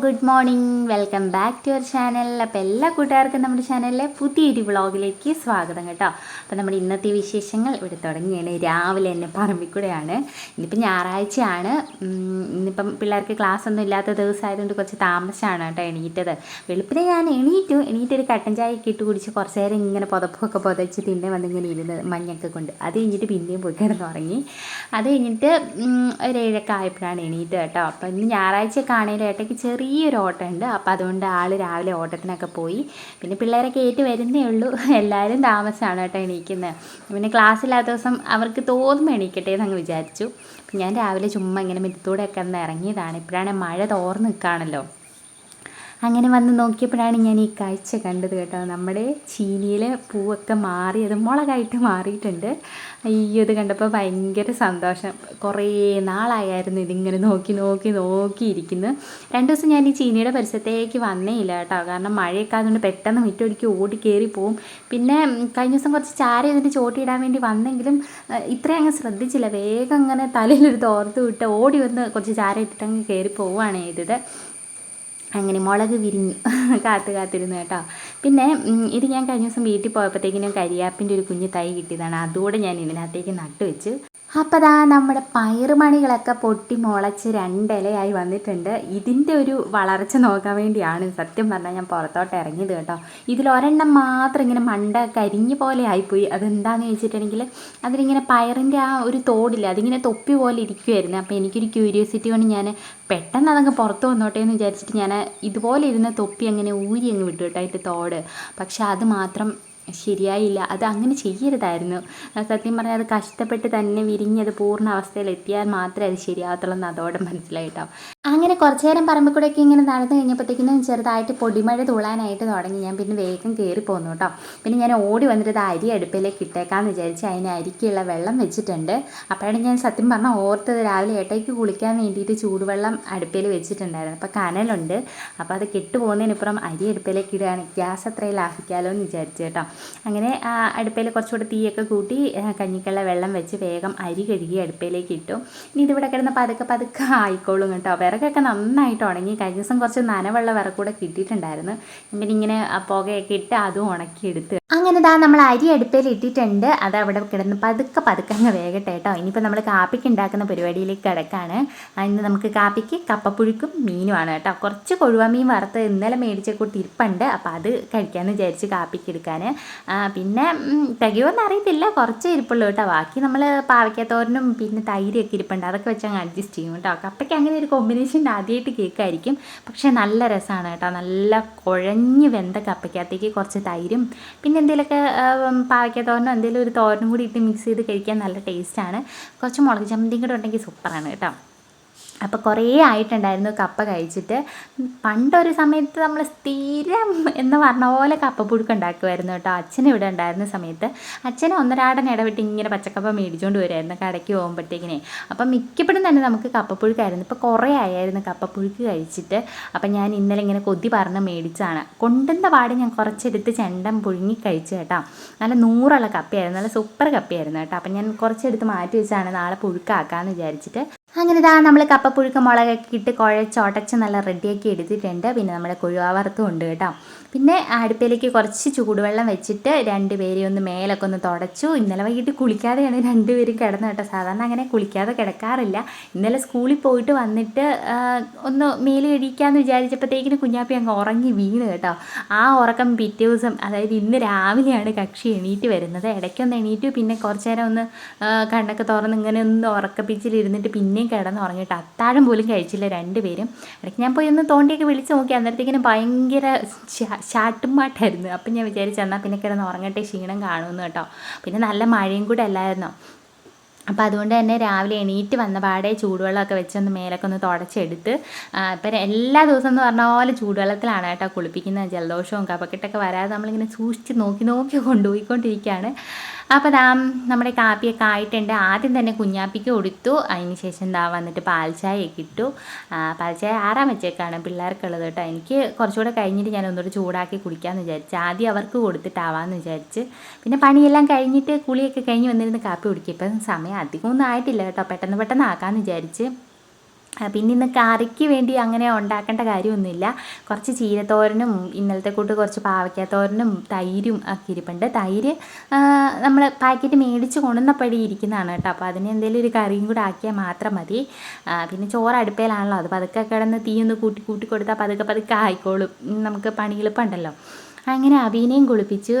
Good morning. Welcome back to our channel. അപ്പോൾ എല്ലാ കൂട്ടുകാർക്കും നമ്മുടെ ചാനലിലെ പുതിയൊരു വ്ളോഗിലേക്ക് സ്വാഗതം കേട്ടോ. അപ്പോൾ നമ്മുടെ ഇന്നത്തെ വിശേഷങ്ങൾ ഇവിടെ തുടങ്ങിയാണ്. രാവിലെ തന്നെ പറമ്പിക്കൂടെയാണ്. ഇന്നിപ്പോൾ ഞായറാഴ്ചയാണ്. ഇന്നിപ്പം പിള്ളേർക്ക് ക്ലാസ് ഒന്നും ഇല്ലാത്ത ദിവസമായതുകൊണ്ട് കുറച്ച് താമസിച്ചാണ് കേട്ടോ എണീറ്റത്. വെളുപ്പിനെ ഞാൻ എണീറ്റു. എണീറ്റൊരു കട്ടൻ ചായ കിട്ടു കുടിച്ച് കുറച്ച് നേരം ഇങ്ങനെ പുതപ്പൊക്കെ പുതച്ച് പിന്നെ വന്നിങ്ങനെ ഇരുന്ന് മഞ്ഞൊക്കെ കൊണ്ട്. അത് കഴിഞ്ഞിട്ട് പിന്നെയും പോയി കിടന്ന് ഉറങ്ങി അത് കഴിഞ്ഞിട്ട് ഒരു ഏഴൊക്കെ ആയപ്പോഴാണ് എണീറ്റ് കേട്ടോ. അപ്പോൾ ഇന്ന് ഞായറാഴ്ചയൊക്കെ ആണെങ്കിലും ഏട്ടയ്ക്ക് ചെറിയൊരു ഓട്ടം ഉണ്ട് അപ്പോൾ അതുകൊണ്ട് ആൾ രാവിലെ ഓട്ടത്തിനൊക്കെ പോയി. പിന്നെ പിള്ളേരൊക്കെ ഏറ്റ് വരുന്നേ ഉള്ളൂ. എല്ലാവരും താമസമാണ് കേട്ടോ എണീക്കുന്നത്. പിന്നെ ക്ലാസ് ഇല്ലാത്ത ദിവസം അവർക്ക് തോന്നുമ്പോൾ എണീക്കട്ടെ എന്നങ്ങ് വിചാരിച്ചു. ഞാൻ രാവിലെ ചുമ്മാ ഇങ്ങനെ മിറ്റത്തൂടെയൊക്കെ ഒന്ന് ഇറങ്ങിയതാണ്. ഇപ്പോഴാണ് മഴ തോർന്ന് നിൽക്കുകയാണല്ലോ. അങ്ങനെ വന്ന് നോക്കിയപ്പോഴാണ് ഞാൻ ഈ കാഴ്ച കണ്ടത് കേട്ടോ. നമ്മുടെ ചീനിയിലെ പൂവൊക്കെ മാറിയത് മുളകായിട്ട് മാറിയിട്ടുണ്ട്. അയ്യോ ഇത് കണ്ടപ്പോൾ ഭയങ്കര സന്തോഷം. കുറേ നാളായിരുന്നു ഇതിങ്ങനെ നോക്കി നോക്കി നോക്കിയിരിക്കുന്നു. രണ്ട് ദിവസം ഞാൻ ഈ ചീനിയുടെ പരിസരത്തേക്ക് വന്നേ ഇല്ല കേട്ടോ. കാരണം മഴയൊക്കെ ആയതുകൊണ്ട് പെട്ടെന്ന് മുറ്റൊടിക്ക് ഓടി കയറി പോവും. പിന്നെ കഴിഞ്ഞ ദിവസം കുറച്ച് ചാര ഇതിന്റെ ചോട്ടിയിടാൻ വേണ്ടി വന്നെങ്കിലും ഇത്രയും അങ്ങ് ശ്രദ്ധിച്ചില്ല. വേഗം അങ്ങനെ തലയിലൊരു തോർത്ത് വിട്ട് ഓടി വന്ന് കുറച്ച് ചാര ഇട്ടിട്ട് അങ്ങ് കയറി പോവുകയാണ് ചെയ്തത്. അങ്ങനെ മുളക് വിരിഞ്ഞു കാത്ത് കാത്തിരുന്നു കേട്ടോ. പിന്നെ ഇത് ഞാൻ കഴിഞ്ഞ ദിവസം വീട്ടിൽ പോയപ്പോഴത്തേക്കിനും കരിയാപ്പിന്റെ ഒരു കുഞ്ഞു തൈ കിട്ടിയതാണ്. അതുകൂടെ ഞാൻ ഇതിനകത്തേക്ക് നട്ടുവെച്ചു അപ്പോൾ അതാ നമ്മുടെ പയറുമണികളൊക്കെ പൊട്ടി മുളച്ച് രണ്ടിലയായി വന്നിട്ടുണ്ട്. ഇതിന്റെ ഒരു വളർച്ച നോക്കാൻ വേണ്ടിയാണ് സത്യം പറഞ്ഞാൽ ഞാൻ പുറത്തോട്ട് ഇറങ്ങിയത് കേട്ടോ. ഇതിലൊരെണ്ണം മാത്രം ഇങ്ങനെ മണ്ട കരിഞ്ഞ പോലെ ആയിപ്പോയി. അതെന്താണെന്ന് ചോദിച്ചിട്ടുണ്ടെങ്കിൽ അതിലിങ്ങനെ പയറിന്റെ ആ ഒരു തോടില്ല അതിങ്ങനെ തൊപ്പി പോലെ ഇരിക്കുമായിരുന്നു അപ്പോൾ എനിക്കൊരു ക്യൂരിയോസിറ്റി കൊണ്ട് ഞാൻ പെട്ടെന്ന് അതങ്ങ് പുറത്ത് വന്നോട്ടെ എന്ന് വിചാരിച്ചിട്ട് ഞാൻ ഇതുപോലെ ഇരുന്ന തൊപ്പി അങ്ങനെ ഊരി അങ്ങ് വിട്ടു കേട്ടോ അതിന്റെ തോട്. പക്ഷെ അത് മാത്രം ശരിയായില്ല. അത് അങ്ങനെ ചെയ്യരുതായിരുന്നു. സത്യം പറഞ്ഞാൽ അത് കഷ്ടപ്പെട്ട് തന്നെ വിരിഞ്ഞത് പൂർണ അവസ്ഥയിലെത്തിയാൽ മാത്രമേ അത് ശരിയാകത്തുള്ളൂ എന്ന് അതോടെ മനസ്സിലായിട്ടോ. അങ്ങനെ കുറച്ച് നേരം പറമ്പിൽ കൂടെയൊക്കെ ഇങ്ങനെ നടന്നു കഴിഞ്ഞപ്പോഴത്തേക്കിനും ചെറുതായിട്ട് പൊടിമഴ തുള്ളാനായിട്ട് തുടങ്ങി. ഞാൻ പിന്നെ വേഗം കയറി പോന്നു കേട്ടോ. പിന്നെ ഞാൻ ഓടി വന്നിട്ട് ഇത് അരി അടുപ്പിലേക്ക് ഇട്ടേക്കാന്ന് വിചാരിച്ച് അതിന് അരിക്കുള്ള വെള്ളം വെച്ചിട്ടുണ്ട്. അപ്പോഴാണ് ഞാൻ സത്യം പറഞ്ഞാൽ ഓർത്തത് രാവിലെ ഏട്ടയ്ക്ക് കുളിക്കാൻ വേണ്ടിയിട്ട് ചൂടുവെള്ളം അടുപ്പിൽ വെച്ചിട്ടുണ്ടായിരുന്നു. അപ്പോൾ കനലുണ്ട്. അപ്പോൾ അത് കെട്ടുപോകുന്നതിനിപ്പുറം അരി അടുപ്പിലേക്ക് ഇടുകയാണ്. ഗ്യാസ് അത്രയും ലാഭിക്കാമല്ലോ എന്ന് വിചാരിച്ചു കേട്ടോ. അങ്ങനെ അടുപ്പയിൽ കുറച്ചുകൂടെ തീയൊക്കെ കൂട്ടി കഞ്ഞിക്കുള്ള വെള്ളം വെച്ച് വേഗം അരി കഴുകി അടുപ്പയിലേക്ക് ഇട്ടു. ഇനി ഇതിവിടെ കിടന്ന് പതുക്കെ പതുക്കെ ആയിക്കോളും കേട്ടോ. വിറകൊക്കെ നന്നായിട്ട് ഉണങ്ങി കഴിഞ്ഞ ദിവസം കുറച്ച് നനവുള്ള വിറക് കൂടെ കിട്ടിയിട്ടുണ്ടായിരുന്നു. പിന്നെ ഇങ്ങനെ പുകയൊക്കെ ഇട്ട് അതും ഉണക്കിയെടുത്ത്. അങ്ങനെ ഇതാ നമ്മൾ അരി അടുപ്പയിൽ ഇട്ടിട്ടുണ്ട്. അത് അവിടെ കിടന്ന് പതുക്കെ പതുക്കെ അങ്ങ് വേഗട്ടെ കേട്ടോ. ഇനിയിപ്പോൾ നമ്മൾ കാപ്പിക്ക് ഉണ്ടാക്കുന്ന പരിപാടിയിലേക്ക് കിടക്കാണ്. ഇന്ന് നമുക്ക് കാപ്പിക്ക് കപ്പപ്പുഴുക്കും മീനുമാണ് കേട്ടോ. കുറച്ച് കൊഴുവ മീൻ വറുത്ത് ഇന്നലെ മേടിച്ച കൂട്ടി ഇരിപ്പുണ്ട്. അപ്പോൾ അത് കഴിക്കാമെന്ന് വിചാരിച്ച് കാപ്പിക്ക് എടുക്കാൻ പിന്നെ ഉം, തികയുമെന്ന് അറിയത്തില്ല. കുറച്ച് ഇരിപ്പുള്ളൂ കേട്ടോ. ബാക്കി നമ്മൾ പാവയ്ക്കത്തോരനും പിന്നെ തൈരൊക്കെ ഇരിപ്പുണ്ട്. അതൊക്കെ വെച്ച് അങ്ങ് അഡ്ജസ്റ്റ് ചെയ്യും കേട്ടോ. കപ്പയ്ക്ക് അങ്ങനെ ഒരു കോമ്പിനേഷൻ ആദ്യമായിട്ട് കേൾക്കായിരിക്കും പക്ഷേ നല്ല രസമാണ് കേട്ടോ. നല്ല കുഴഞ്ഞ് വെന്ത കപ്പയ്ക്കകത്തേക്ക് കുറച്ച് തൈരും പിന്നെ എന്തെങ്കിലുമൊക്കെ പാവയ്ക്കത്തോരനോ എന്തെങ്കിലും ഒരു തോരനും കൂടി ഇട്ട് മിക്സ് ചെയ്ത് കഴിക്കാൻ നല്ല ടേസ്റ്റാണ് കുറച്ച് മുളക് ചമ്മന്തിയും കൂടെ ഉണ്ടെങ്കിൽ സൂപ്പറാണ് കേട്ടോ. അപ്പോൾ കുറേ ആയിട്ടുണ്ടായിരുന്നു കപ്പ കഴിച്ചിട്ട്. പണ്ടൊരു സമയത്ത് നമ്മൾ സ്ഥിരം എന്ന് പറഞ്ഞ പോലെ കപ്പപ്പുഴുക്ക് ഉണ്ടാക്കുമായിരുന്നു കേട്ടോ. അച്ഛൻ ഇവിടെ ഉണ്ടായിരുന്ന സമയത്ത്. അച്ഛനെ ഒന്നരാടൻ ഇടവിട്ട് ഇങ്ങനെ പച്ചക്കപ്പ മേടിച്ചുകൊണ്ട് വരുമായിരുന്നു കടയ്ക്ക് പോകുമ്പോഴത്തേക്കിനെ അപ്പം മിക്കപ്പോഴും തന്നെ നമുക്ക് കപ്പപ്പുഴുക്കായിരുന്നു. ഇപ്പോൾ കുറേ ആയായിരുന്നു കപ്പപ്പുഴുക്ക് കഴിച്ചിട്ട്. അപ്പം ഞാൻ ഇന്നലെ ഇങ്ങനെ കൊതി പറഞ്ഞ് മേടിച്ചാണ് കൊണ്ടുവന്ന പാടി ഞാൻ കുറച്ചെടുത്ത് ചെണ്ടം പുഴുങ്ങി കഴിച്ചു കേട്ടോ. നല്ല നൂറുള്ള കപ്പയായിരുന്നു. നല്ല സൂപ്പർ കപ്പയായിരുന്നു കേട്ടോ. അപ്പം ഞാൻ കുറച്ചെടുത്ത് മാറ്റി വെച്ചാണ് നാളെ പുഴുക്കാക്കാമെന്ന് വിചാരിച്ചിട്ട് അങ്ങനെ ഇതാ നമ്മൾ കപ്പപ്പുഴുക്ക് മുളകൊക്കെ ഇട്ട് കുഴച്ചൊടച്ച് നല്ല റെഡിയാക്കി എടുത്തിട്ടുണ്ട്. പിന്നെ നമ്മുടെ കുഴുവാവറുത്തും ഉണ്ട് കേട്ടോ. പിന്നെ അടുപ്പിലേക്ക് കുറച്ച് ചൂടുവെള്ളം വെച്ചിട്ട് രണ്ടുപേരെയും ഒന്ന് മേലൊക്കെ ഒന്ന് തുടച്ചു. ഇന്നലെ വൈകിട്ട് കുളിക്കാതെയാണ് രണ്ടുപേരും കിടന്നു കേട്ടോ. സാധാരണ അങ്ങനെ കുളിക്കാതെ കിടക്കാറില്ല. ഇന്നലെ സ്കൂളിൽ പോയിട്ട് വന്നിട്ട് ഒന്ന് മേൽ കഴിക്കാമെന്ന് വിചാരിച്ചപ്പോഴത്തേക്കിന് കുഞ്ഞാപ്പി അങ്ങ് ഉറങ്ങി വീണ് കേട്ടോ. ആ ഉറക്കം പിറ്റേ ദിവസം അതായത് ഇന്ന് രാവിലെയാണ് കക്ഷി എണീറ്റ് വരുന്നത്. ഇടയ്ക്കൊന്ന് എണീറ്റു പിന്നെ കുറച്ച് നേരം ഒന്ന് കണ്ണൊക്കെ തുറന്ന് ഇങ്ങനെ ഒന്ന് ഉറക്കപ്പിച്ചിലിരുന്നിട്ട് പിന്നെയും കിടന്ന് ഉറങ്ങിയിട്ട് അത്താഴം പോലും കഴിച്ചില്ല രണ്ടുപേരും. ഇടയ്ക്ക് ഞാൻ പോയി ഒന്ന് തോണ്ടിയൊക്കെ വിളിച്ച് നോക്കി. അന്നേരത്തേക്കിനും ഭയങ്കര ചാട്ടും പാട്ടായിരുന്നു അപ്പം ഞാൻ വിചാരിച്ചു എന്നാൽ പിന്നെ കിടന്ന് ഉറങ്ങട്ടെ ക്ഷീണം കാണുമെന്ന് കേട്ടോ. പിന്നെ നല്ല മഴയും കൂടെ അല്ലായിരുന്നോ? അപ്പോൾ അതുകൊണ്ട് തന്നെ രാവിലെ എണീറ്റ് വന്ന പാടെ ചൂടുവെള്ളമൊക്കെ വെച്ചൊന്ന് മേലൊക്കെ ഒന്ന് തുടച്ചെടുത്ത് ഇപ്പം എല്ലാ ദിവസം എന്ന് പറഞ്ഞ പോലെ ചൂടുവെള്ളത്തിലാണ് കേട്ടോ കുളിപ്പിക്കുന്നത്. ജലദോഷവും കഫക്കെട്ടൊക്കെ വരാതെ നമ്മളിങ്ങനെ സൂക്ഷിച്ച് നോക്കി നോക്കി കൊണ്ടുപോയിക്കൊണ്ടിരിക്കുകയാണ്. അപ്പോൾ ദാ നമ്മുടെ കാപ്പിയൊക്കെ ആയിട്ടുണ്ട്. ആദ്യം തന്നെ കുഞ്ഞാപ്പിക്ക് കൊടുത്തു. അതിന് ശേഷം ദാ വന്നിട്ട് പാൽച്ചായയൊക്കെ ഇട്ടു. പാൽച്ചായ ആറാൻ വെച്ചേക്കാണ് പിള്ളേർക്കുള്ളത് കേട്ടോ. എനിക്ക് കുറച്ചുകൂടെ കഴിഞ്ഞിട്ട് ഞാൻ ഒന്നുകൂടെ ചൂടാക്കി കുടിക്കാമെന്ന് വിചാരിച്ചു ആദ്യം അവർക്ക് കൊടുത്തിട്ടാവാമെന്ന് വിചാരിച്ച്. പിന്നെ പണിയെല്ലാം കഴിഞ്ഞിട്ട് കുളിയൊക്കെ കഴിഞ്ഞ് വന്നിരുന്ന് കാപ്പി കുടിക്കും ഇപ്പം സമയം അധികമൊന്നും ആയിട്ടില്ല കേട്ടോ. പെട്ടെന്ന് പെട്ടെന്ന് ആക്കാമെന്ന് വിചാരിച്ച്. പിന്നെ ഇന്ന് കറിക്ക് വേണ്ടി അങ്ങനെ ഉണ്ടാക്കേണ്ട കാര്യമൊന്നുമില്ല. കുറച്ച് ചീരത്തോരനും ഇന്നലത്തെ കൂട്ട് കുറച്ച് പാവയ്ക്കാത്തോരനും തൈരും ഒക്കെ ഇരിപ്പുണ്ട്. തൈര് നമ്മൾ പാക്കറ്റ് മേടിച്ച് കൊണ്ടുവന്നപ്പടി ഇരിക്കുന്നതാണ് കേട്ടോ. അപ്പോൾ അതിന് എന്തെങ്കിലും ഒരു കറിയും കൂടെ ആക്കിയാൽ മാത്രം മതി. പിന്നെ ചോറ് അടുപ്പയിലാണല്ലോ അത് പതുക്കെ കിടന്ന് തീ ഒന്ന് കൂട്ടി കൂട്ടി കൊടുത്താൽ പതുക്കെ പതുക്കെ ആയിക്കോളും. നമുക്ക് പണി എളുപ്പമുണ്ടല്ലോ അങ്ങനെ അബീനെയും കുളിപ്പിച്ച്.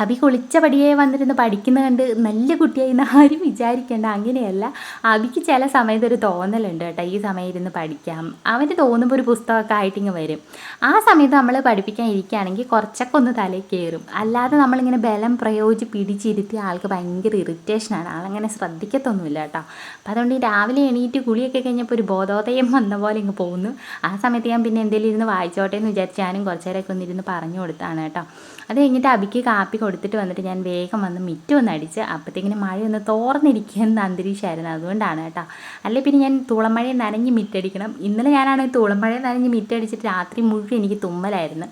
അബി കുളിച്ച പടിയെ വന്നിരുന്ന് പഠിക്കുന്ന കണ്ട് നല്ല കുട്ടിയായി എന്ന് ആരും വിചാരിക്കേണ്ട. അങ്ങനെയല്ല. അഭിക്ക് ചില സമയത്ത് ഒരു തോന്നലുണ്ട് കേട്ടോ. ഈ സമയം ഇരുന്ന് പഠിക്കാം. അവന് തോന്നുമ്പോൾ ഒരു പുസ്തകമൊക്കെ ആയിട്ടിങ്ങ് വരും. ആ സമയത്ത് നമ്മൾ പഠിപ്പിക്കാൻ ഇരിക്കുകയാണെങ്കിൽ കുറച്ചൊക്കെ ഒന്ന് തലയിൽ കയറും അല്ലാതെ നമ്മളിങ്ങനെ ബലം പ്രയോഗിച്ച് പിടിച്ചിരുത്തി ആൾക്ക് ഭയങ്കര ഇറിറ്റേഷനാണ് ആളങ്ങനെ ശ്രദ്ധിക്കത്തൊന്നുമില്ല കേട്ടോ. അപ്പം അതുകൊണ്ട് രാവിലെ എണീറ്റ് കുളിയൊക്കെ കഴിഞ്ഞപ്പോൾ ഒരു ബോധോദയം വന്ന പോലെ ഇങ്ങ് പോകുന്നു. ആ സമയത്ത് ഞാൻ പിന്നെ എന്തെങ്കിലും ഇരുന്ന് വായിച്ചോട്ടെ എന്ന് വിചാരിച്ച് ഞാനും കുറച്ചേരൊക്കെ ഒന്നിരുന്ന് പറഞ്ഞു കൊടുത്താണ് കേട്ടോ. അത് കഴിഞ്ഞിട്ട് അബിക്ക് കാപ്പി കൊടുത്തിട്ട് വന്നിട്ട് ഞാൻ വേഗം വന്ന് മിറ്റ് ഒന്ന് അടിച്ച് അപ്പോഴത്തേക്കിന് മഴയൊന്ന് തോർന്നിരിക്കുന്ന അന്തരീക്ഷമായിരുന്നു. അതുകൊണ്ടാണ് കേട്ടോ. അല്ലെ പിന്നെ ഞാൻ തൂളമഴയെ നനഞ്ഞ് മിറ്റടിക്കണം. ഇന്നലെ ഞാനാണെങ്കിൽ തൂളമഴയെ നനഞ്ഞ് മിറ്റടിച്ചിട്ട് രാത്രി മുഴുവൻ എനിക്ക് തുമ്മലായിരുന്നു.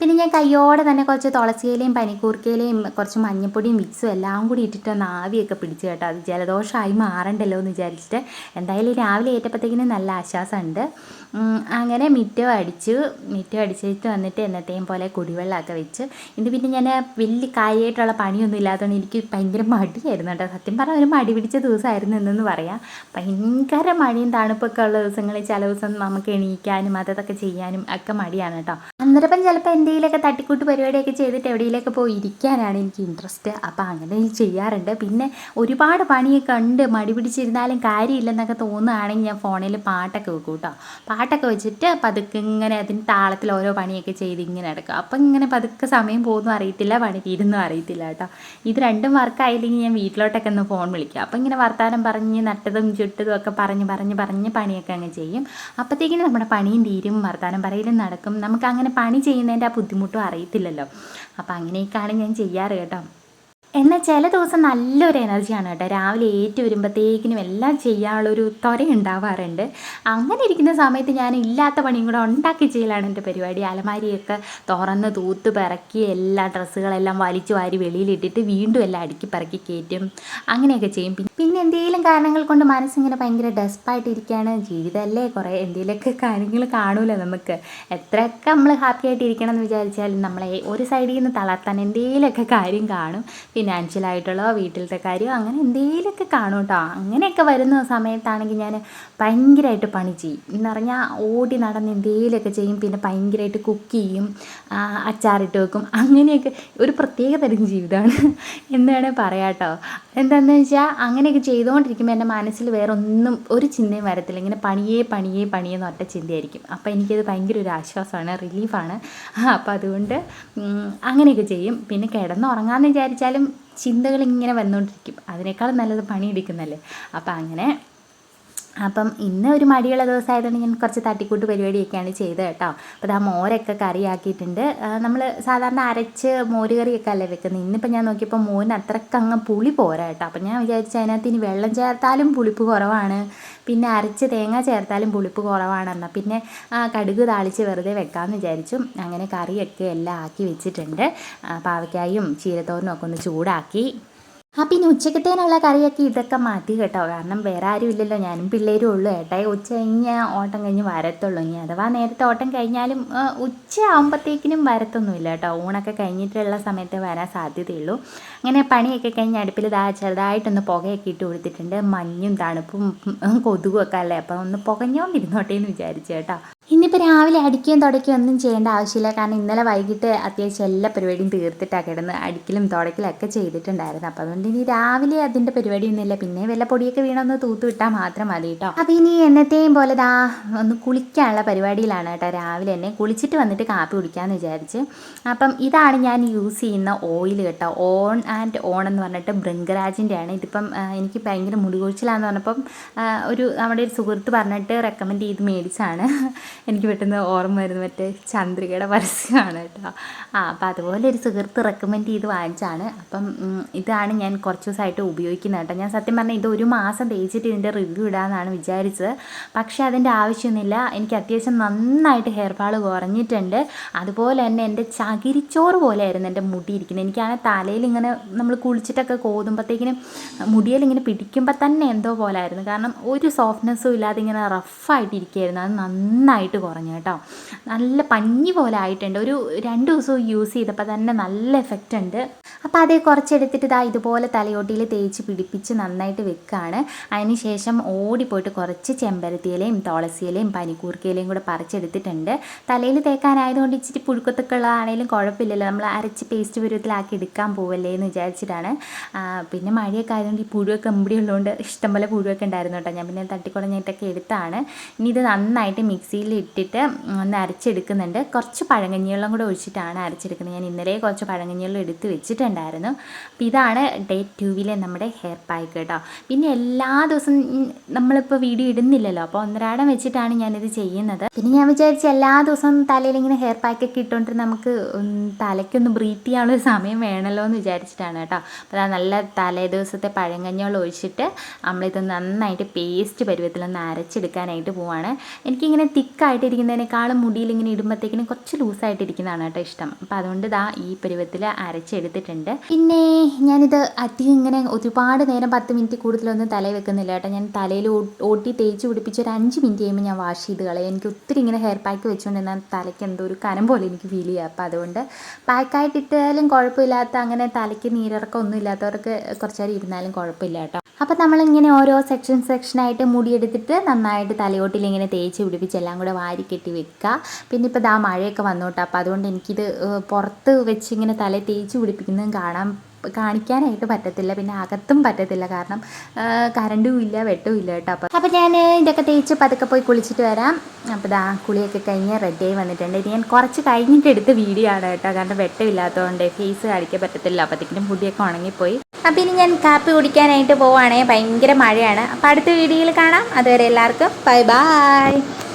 പിന്നെ ഞാൻ കയ്യോടെ തന്നെ കുറച്ച് തുളസിയിലയും പനിക്കൂർക്കയിലയും കുറച്ച് മഞ്ഞപ്പൊടിയും മിക്സും എല്ലാം കൂടി ഇട്ടിട്ട് ആവിയൊക്കെ പിടിച്ച് കേട്ടോ. അത് ജലദോഷമായി മാറണ്ടല്ലോ എന്ന് വിചാരിച്ചിട്ട്. എന്തായാലും രാവിലെ ഏറ്റപ്പോഴത്തേക്കിനും നല്ല ആശ്വാസമുണ്ട്. അങ്ങനെ മിറ്റം അടിച്ചു. മിറ്റം അടിച്ചിട്ട് വന്നിട്ട് എന്നത്തെയും പോലെ കുടിവെള്ളമൊക്കെ വെച്ച്. ഇത് പിന്നെ ഞാൻ വലിയ കാര്യമായിട്ടുള്ള പണിയൊന്നും ഇല്ലാത്തതുകൊണ്ട് എനിക്ക് ഭയങ്കര മടിയായിരുന്നു കേട്ടോ. സത്യം പറഞ്ഞാൽ ഒരു മടി പിടിച്ച ദിവസമായിരുന്നു എന്നെന്ന് പറയാം. ഭയങ്കര മഴയും തണുപ്പൊക്കെ ഉള്ള ദിവസങ്ങളിൽ ചില ദിവസം നമുക്ക് എണീക്കാനും അതൊക്കെ ചെയ്യാനും ഒക്കെ മടിയാണ് കേട്ടോ. അന്നേരം ചിലപ്പോൾ എന്തെങ്കിലുമൊക്കെ തട്ടിക്കൂട്ട് പരിപാടിയൊക്കെ ചെയ്തിട്ട് എവിടെയെങ്കിലൊക്കെ പോയി ഇരിക്കാനാണ് എനിക്ക് ഇൻട്രസ്റ്റ് അപ്പോൾ അങ്ങനെ ചെയ്യാറുണ്ട്. പിന്നെ ഒരുപാട് പണിയൊക്കെ ഉണ്ട്. മടി പിടിച്ചിരുന്നാലും കാര്യമില്ലെന്നൊക്കെ തോന്നുകയാണെങ്കിൽ ഞാൻ ഫോണിൽ പാട്ടൊക്കെ വെക്കും കേട്ടോ. പാട്ടൊക്കെ വെച്ചിട്ട് പതുക്കെ ഇങ്ങനെ അതിന് താളത്തിൽ ഓരോ പണിയൊക്കെ ചെയ്ത് ഇങ്ങനെ എടുക്കും അപ്പം ഇങ്ങനെ പതുക്കെ സമയം പോകുന്നു അറിയത്തില്ല പണി തീരുന്നു അറിയത്തില്ല കേട്ടോ. ഇത് രണ്ടും വർക്കായില്ലെങ്കിൽ ഞാൻ വീട്ടിലോട്ടൊക്കെ ഒന്ന് ഫോൺ വിളിക്കും. അപ്പം ഇങ്ങനെ വർത്താനം പറഞ്ഞ് നട്ടതും ചുട്ടതും ഒക്കെ പറഞ്ഞ് പറഞ്ഞ് പറഞ്ഞ് പണിയൊക്കെ അങ്ങ് ചെയ്യും. അപ്പോഴത്തേക്കിനും നമ്മുടെ പണിയും തീരും വർത്താനം പറയലും നടക്കും. നമുക്ക് അങ്ങനെ പണി ചെയ്യുന്നതിന്റെ ബുദ്ധിമുട്ടും അറിയത്തില്ലല്ലോ. അപ്പം അങ്ങനെയൊക്കെയാണ് ഞാൻ ചെയ്യാറ് കേട്ടോ. എന്നാൽ ചില ദിവസം നല്ലൊരു എനർജിയാണ് കേട്ടോ. രാവിലെ ഏറ്റു വരുമ്പോഴത്തേക്കിനും എല്ലാം ചെയ്യാനുള്ളൊരു ത്വര ഉണ്ടാവാറുണ്ട്. അങ്ങനെ ഇരിക്കുന്ന സമയത്ത് ഞാൻ ഇല്ലാത്ത പണിയും കൂടെ ഉണ്ടാക്കി ചെയ്യലാണ് എന്റെ പരിപാടി. അലമാരിയൊക്കെ തുറന്ന് തൂത്ത് പിറക്കി എല്ലാ ഡ്രസ്സുകളെല്ലാം വലിച്ചു വാരി വെളിയിലിട്ടിട്ട് വീണ്ടും എല്ലാം അടുക്കി പറക്കി കയറ്റും. അങ്ങനെയൊക്കെ ചെയ്യും. പിന്നെ പിന്നെ എന്തെങ്കിലും കാരണങ്ങൾ കൊണ്ട് മനസ്സിങ്ങനെ ഭയങ്കര ഡെസ്പായിട്ട് ഇരിക്കുകയാണ് ജീവിതമല്ലേ? കുറേ എന്തെങ്കിലുമൊക്കെ കാര്യങ്ങൾ കാണൂല നമുക്ക്? എത്രയൊക്കെ നമ്മൾ ഹാപ്പി ആയിട്ട് ഇരിക്കണം എന്ന് വിചാരിച്ചാലും നമ്മളെ ഒരു സൈഡിൽ നിന്ന് തളർത്താൻ എന്തെങ്കിലുമൊക്കെ കാര്യം കാണും. ഫിനാൻഷ്യലായിട്ടുള്ള വീട്ടിലത്തെ കാര്യം അങ്ങനെ എന്തെങ്കിലുമൊക്കെ കാണും കേട്ടോ അങ്ങനെയൊക്കെ വരുന്ന സമയത്താണെങ്കിൽ ഞാൻ ഭയങ്കരമായിട്ട് പണി ചെയ്യും. എന്ന് പറഞ്ഞാൽ ഓടി നടന്ന് എന്തെങ്കിലുമൊക്കെ ചെയ്യും പിന്നെ ഭയങ്കരമായിട്ട് കുക്ക് ചെയ്യും അച്ചാറിട്ട് വെക്കും. അങ്ങനെയൊക്കെ ഒരു പ്രത്യേക തരം ജീവിതമാണ് എന്ന് വേണേൽ പറയാം കേട്ടോ എന്താണെന്ന് വെച്ചാൽ അങ്ങനെയൊക്കെ ചെയ്തുകൊണ്ടിരിക്കുമ്പോൾ എന്റെ മനസ്സിൽ വേറെ ഒന്നും ഒരു ചിന്തയും വരത്തില്ല. ഇങ്ങനെ പണിയേ പണിയേ പണിയെന്ന് ഒറ്റ ചിന്തയായിരിക്കും. അപ്പോൾ എനിക്കത് ഭയങ്കര ഒരു ആശ്വാസമാണ് റിലീഫാണ് അപ്പോൾ അതുകൊണ്ട് അങ്ങനെയൊക്കെ ചെയ്യും. പിന്നെ കിടന്നുറങ്ങാമെന്ന് വിചാരിച്ചാലും ചിന്തകൾ ഇങ്ങനെ വന്നുകൊണ്ടിരിക്കും അതിനേക്കാളും നല്ലത് പണിയെടുക്കുന്നല്ലേ. അപ്പോൾ അങ്ങനെ അപ്പം ഇന്ന് ഒരു മടിയുള്ള ദിവസമായതുകൊണ്ട് ഞാൻ കുറച്ച് തട്ടിക്കൂട്ട് പരിപാടിയൊക്കെയാണ് ചെയ്തത് കേട്ടോ. അപ്പോൾ ആ മോരൊക്കെ കറിയാക്കിയിട്ടുണ്ട്. നമ്മൾ സാധാരണ അരച്ച് മോര് കറിയൊക്കെ അല്ലേ വെക്കുന്നത്? ഇന്നിപ്പോൾ ഞാൻ നോക്കിയപ്പോൾ മോന് അത്രയ്ക്ക് അങ്ങ് പുളി പോരാ കേട്ടോ. അപ്പം ഞാൻ വിചാരിച്ചു അതിനകത്ത് ഇനി വെള്ളം ചേർത്താലും പുളിപ്പ് കുറവാണ്. പിന്നെ അരച്ച് തേങ്ങ ചേർത്താലും പുളിപ്പ് കുറവാണെന്നാൽ പിന്നെ കടുക് താളിച്ച് വെറുതെ വെക്കാമെന്ന് വിചാരിച്ചു. അങ്ങനെ കറിയൊക്കെ എല്ലാം ആക്കി വെച്ചിട്ടുണ്ട്. പാവയ്ക്കായും ചീരത്തോരനും ഒക്കെ ഒന്ന് ചൂടാക്കി. ആ പിന്നെ ഉച്ചക്കത്തേനുള്ള കറിയൊക്കെ ഇതൊക്കെ മാറ്റി കേട്ടോ. കാരണം വേറെ ആരും ഇല്ലല്ലോ. ഞാനും പിള്ളേരും ഉള്ളു. ഏട്ടായി ഉച്ച കഴിഞ്ഞ് ഓട്ടം കഴിഞ്ഞ് വരത്തുള്ളൂ. ഇനി അഥവാ നേരത്തെ ഓട്ടം കഴിഞ്ഞാലും ഉച്ച ആകുമ്പോഴത്തേക്കിനും വരത്തൊന്നുമില്ല കേട്ടോ. ഊണൊക്കെ കഴിഞ്ഞിട്ടുള്ള സമയത്ത് വരാൻ സാധ്യതയുള്ളൂ. അങ്ങനെ പണിയൊക്കെ കഴിഞ്ഞ് അടുപ്പിൽ ഇതാ ചെറുതായിട്ടൊന്ന് പുകയൊക്കെ ഇട്ട് കൊടുത്തിട്ടുണ്ട്. മഞ്ഞും തണുപ്പും കൊതുകും ഒക്കെ അല്ലേ? അപ്പം ഒന്ന് പുകഞ്ഞോണ്ടിരുന്നോട്ടെ എന്ന് വിചാരിച്ചു കേട്ടോ. ഇന്നിപ്പോൾ രാവിലെ അടിക്കുകയും തുടയ്ക്കുകയും ഒന്നും ചെയ്യേണ്ട ആവശ്യമില്ല. കാരണം ഇന്നലെ വൈകിട്ട് അത്യാവശ്യം എല്ലാ പരിപാടിയും തീർത്തിട്ടാണ് കിടന്ന് അടിക്കലും തുടയ്ക്കലും ഒക്കെ ചെയ്തിട്ടുണ്ടായിരുന്നു. അപ്പോൾ അതുകൊണ്ട് ഇനി രാവിലെ അതിന്റെ പരിപാടിയൊന്നുമില്ല പിന്നെ വല്ല പൊടിയൊക്കെ വീണൊന്ന് തൂത്ത് വിട്ടാൽ മാത്രം മതി കേട്ടോ. അപ്പോൾ ഇനി എന്നത്തെയും പോലെ ദാ ഒന്ന് കുളിക്കാനുള്ള പരിപാടിയിലാണ് കേട്ടോ. രാവിലെ തന്നെ കുളിച്ചിട്ട് വന്നിട്ട് കാപ്പി കുടിക്കാമെന്ന് വിചാരിച്ച്. അപ്പം ഇതാണ് ഞാൻ യൂസ് ചെയ്യുന്ന ഓയിൽ കേട്ടോ. ഓൺ ആൻഡ് ഓൺ എന്ന് പറഞ്ഞിട്ട് ബൃങ്കരാജിന്റെ ആണ് ഇതിപ്പം എനിക്ക് ഭയങ്കര മുടി കൊഴിച്ചിലാന്ന് പറഞ്ഞപ്പം ഒരു നമ്മുടെ ഒരു സുഹൃത്ത് പറഞ്ഞിട്ട് റെക്കമെൻഡ് ചെയ്ത് മേടിച്ചാണ് എനിക്ക് പെട്ടെന്ന് ഓർമ്മ വരുന്ന മറ്റേ ചന്ദ്രികയുടെ പരസ്യമാണ് കേട്ടോ. ആ അപ്പോൾ അതുപോലെ ഒരു സുഹൃത്ത് റെക്കമെൻഡ് ചെയ്ത് വാങ്ങിച്ചാണ് അപ്പം ഇതാണ് ഞാൻ കുറച്ച് ദിവസമായിട്ട് ഉപയോഗിക്കുന്നത് കേട്ടോ. ഞാൻ സത്യം പറഞ്ഞാൽ ഇത് ഒരു മാസം തേച്ചിട്ട് ഇതിന്റെ റിവ്യൂ ഇടാമെന്നാണ് വിചാരിച്ചത്. പക്ഷേ അതിന്റെ ആവശ്യമൊന്നുമില്ല. എനിക്ക് അത്യാവശ്യം നന്നായിട്ട് ഹെയർ ഫാൾ കുറഞ്ഞിട്ടുണ്ട്. അതുപോലെ തന്നെ എന്റെ ചകിരിച്ചോറ് പോലെയായിരുന്നു എന്റെ മുടി ഇരിക്കുന്നത്. എനിക്കാണെങ്കിൽ തലയിൽ ഇങ്ങനെ നമ്മൾ കുളിച്ചിട്ടൊക്കെ കോതുമ്പോഴത്തേക്കിനും മുടിയിൽ ഇങ്ങനെ പിടിക്കുമ്പോൾ തന്നെ എന്തോ പോലായിരുന്നു. കാരണം ഒരു സോഫ്റ്റ്നെസ്സും ഇല്ലാതെ ഇങ്ങനെ റഫായിട്ടിരിക്കുകയായിരുന്നു അത് അത് നന്നായിട്ട് കുറഞ്ഞു കേട്ടോ. നല്ല പഞ്ഞി പോലെ ആയിട്ടുണ്ട്. ഒരു രണ്ട് ദിവസം യൂസ് ചെയ്തപ്പോൾ തന്നെ നല്ല എഫക്റ്റ് ഉണ്ട്. അപ്പോൾ അതേ കുറച്ചെടുത്തിട്ട് ഇതാ ഇതുപോലെ തലയോട്ടിയിൽ തേച്ച് പിടിപ്പിച്ച് നന്നായിട്ട് വെക്കുകയാണ് അതിന് ശേഷം ഓടിപ്പോയിട്ട് കുറച്ച് ചെമ്പരത്തിയിലയും തുളസിയിലയും പനിക്കൂർക്കയിലയും കൂടെ പറിച്ചെടുത്തിട്ടുണ്ട്. തലയിൽ തേക്കാനായതുകൊണ്ട് ഇച്ചിരി പുഴുക്കത്തൊക്കെ ഉള്ളതാണേലും കുഴപ്പമില്ലല്ലോ. നമ്മൾ അരച്ച് പേസ്റ്റ് പരുവത്തിലാക്കി എടുക്കാൻ പോവല്ലേ എന്ന് വിചാരിച്ചിട്ടാണ് പിന്നെ മഴയൊക്കെ ആയതുകൊണ്ട് ഈ പുഴുവൊക്കെ എമ്പടി ഉള്ളതുകൊണ്ട് ഇഷ്ടംപോലെ പുഴുവൊക്കെ ഉണ്ടായിരുന്നു കേട്ടോ. ഞാൻ പിന്നെ തട്ടിക്കുടഞ്ഞിട്ടൊക്കെ എടുത്താണ്. ഇനി ഇത് നന്നായിട്ട് മിക്സിയിൽ ഇട്ടിട്ട് ഒന്ന് അരച്ചെടുക്കുന്നുണ്ട്. കുറച്ച് പഴങ്കഞ്ഞിവെള്ളം കൂടെ ഒഴിച്ചിട്ടാണ് അരച്ചെടുക്കുന്നത്. ഞാൻ ഇന്നലെ കുറച്ച് പഴങ്കഞ്ഞിവെള്ളം എടുത്ത് വെച്ചിട്ടുണ്ടായിരുന്നു അപ്പോൾ ഇതാണ് ഡേ ടൂവിലെ നമ്മുടെ ഹെയർ പാക്ക് കേട്ടോ പിന്നെ എല്ലാ ദിവസവും നമ്മളിപ്പോൾ വീഡിയോ ഇടുന്നില്ലല്ലോ. അപ്പോൾ ഒന്നരാടം വെച്ചിട്ടാണ് ഞാനിത് ചെയ്യുന്നത്. പിന്നെ ഞാൻ വിചാരിച്ച എല്ലാ ദിവസവും തലയിൽ ഇങ്ങനെ ഹെയർ പാക്ക് ഒക്കെ ഇട്ടുകൊണ്ട് നമുക്ക് തലയ്ക്കൊന്ന് ബ്രീത്ത് ചെയ്യാനുള്ള സമയം വേണമല്ലോ എന്ന് വിചാരിച്ചിട്ടാണ് കേട്ടോ. അപ്പോൾ നല്ല തലേ ദിവസത്തെ പഴങ്കഞ്ഞോളം ഒഴിച്ചിട്ട് നമ്മളിത് നന്നായിട്ട് പേസ്റ്റ് പരുവത്തിലൊന്ന് അരച്ചെടുക്കാനായിട്ട് പോവാണ്. എനിക്കിങ്ങനെ തിക്കായിട്ടിരിക്കുന്നതിനേക്കാളും മുടിയിൽ ഇങ്ങനെ ഇടുമ്പോഴത്തേക്കിനും കുറച്ച് ലൂസായിട്ടിരിക്കുന്നതാണ് കേട്ടോ ഇഷ്ടം. അപ്പോൾ അതുകൊണ്ട് ഇതാ ഈ പരുവത്തിൽ അരച്ചെടുത്തിട്ടുണ്ട്. പിന്നെ ഞാനിത് അധികം ഇങ്ങനെ ഒരുപാട് നേരം പത്ത് മിനിറ്റ് കൂടുതലൊന്നും തലയിൽ വെക്കുന്നില്ല കേട്ടോ. ഞാൻ തലയിൽ ഓട്ടി തേച്ച് പിടിപ്പിച്ച് ഒരു അഞ്ച് മിനിറ്റ് കഴിയുമ്പോൾ ഞാൻ വാഷ് ചെയ്ത് കളയും. എനിക്ക് ഒത്തിരി ഇങ്ങനെ ഹെയർ പാക്ക് വെച്ചുകൊണ്ട് എന്നാൽ തലയ്ക്ക് എന്തോ ഒരു കനം പോലെ എനിക്ക് ഫീൽ ചെയ്യുക അപ്പോൾ അതുകൊണ്ട് പാക്കായിട്ട് ഇട്ടാലും കുഴപ്പമില്ലാത്ത അങ്ങനെ തലയ്ക്ക് നീരിറക്കം ഒന്നും ഇല്ലാത്തവർക്ക് കുറച്ച് നേരം ഇരുന്നാലും കുഴപ്പമില്ല കേട്ടോ. അപ്പോൾ നമ്മളിങ്ങനെ ഓരോ സെക്ഷൻ സെക്ഷനായിട്ട് മുടിയെടുത്തിട്ട് നന്നായിട്ട് തലയോട്ടിൽ ഇങ്ങനെ തേച്ച് പിടിപ്പിച്ച് എല്ലാം കൂടെ വാരി കെട്ടി വെക്കുക. പിന്നെ ഇപ്പോൾ ദാ മഴയൊക്കെ വന്നോട്ടെ അപ്പോൾ അതുകൊണ്ട് എനിക്കിത് പുറത്ത് വെച്ച് ഇങ്ങനെ തല തേച്ച് പിടിപ്പിക്കുന്നതും കാണാൻ കാണിക്കാനായിട്ട് പറ്റത്തില്ല. പിന്നെ അകത്തും പറ്റത്തില്ല. കാരണം കറണ്ടും ഇല്ല വെട്ടവും ഇല്ല കേട്ടോ. അപ്പോൾ അപ്പോൾ ഞാൻ ഇതൊക്കെ തേച്ച് പതുക്കെ പോയി കുളിച്ചിട്ട് വരാം. അപ്പോൾ ദാ കുളിയൊക്കെ കഴിഞ്ഞ് റെഡിയായി വന്നിട്ടുണ്ട്. ഇനി ഞാൻ കുറച്ച് കഴിഞ്ഞിട്ട് എടുത്ത വീഡിയോ ആണ് കേട്ടോ. കാരണം വെട്ടമില്ലാത്തതുകൊണ്ട് ഫേസ് കാണിക്കാൻ പറ്റത്തില്ല. അപ്പോഴത്തേക്കിനും മുടിയൊക്കെ ഉണങ്ങിപ്പോയി. അപ്പോൾ ഇനി ഞാൻ കാപ്പി കുടിക്കാനായിട്ട് പോവുകയാണെങ്കിൽ ഭയങ്കര മഴയാണ്. അപ്പോൾ അടുത്ത വീഡിയോയിൽ കാണാം. അതുവരെ എല്ലാവർക്കും ബൈ ബൈ